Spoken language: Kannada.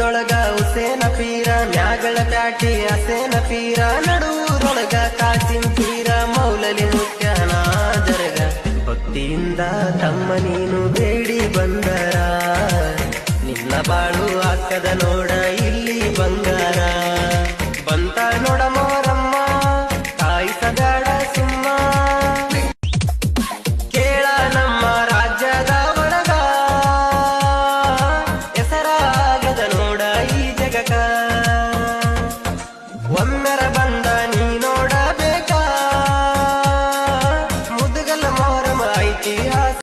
ನಮ್ಮದೊಳಗ ಹುಸೇನ ಪೀರ, ಮ್ಯಾಗಳ ಪ್ಯಾಟಿ ಅಸೇನ ಪೀರ, ನಡುವುದೊಳಗ ಕಾಸಿನ ಪೀರ, ಮೌಲಲಿ ಮುಖ್ಯನ ಭಕ್ತಿಯಿಂದ ತಮ್ಮ ನೀನು ಬೇಡಿ ಬಂದರ. ನಿನ್ನ ಬಾಳು ಹಾಕದ ನೋಡ, ಇಲ್ಲಿ ಬಂಗ ga ga.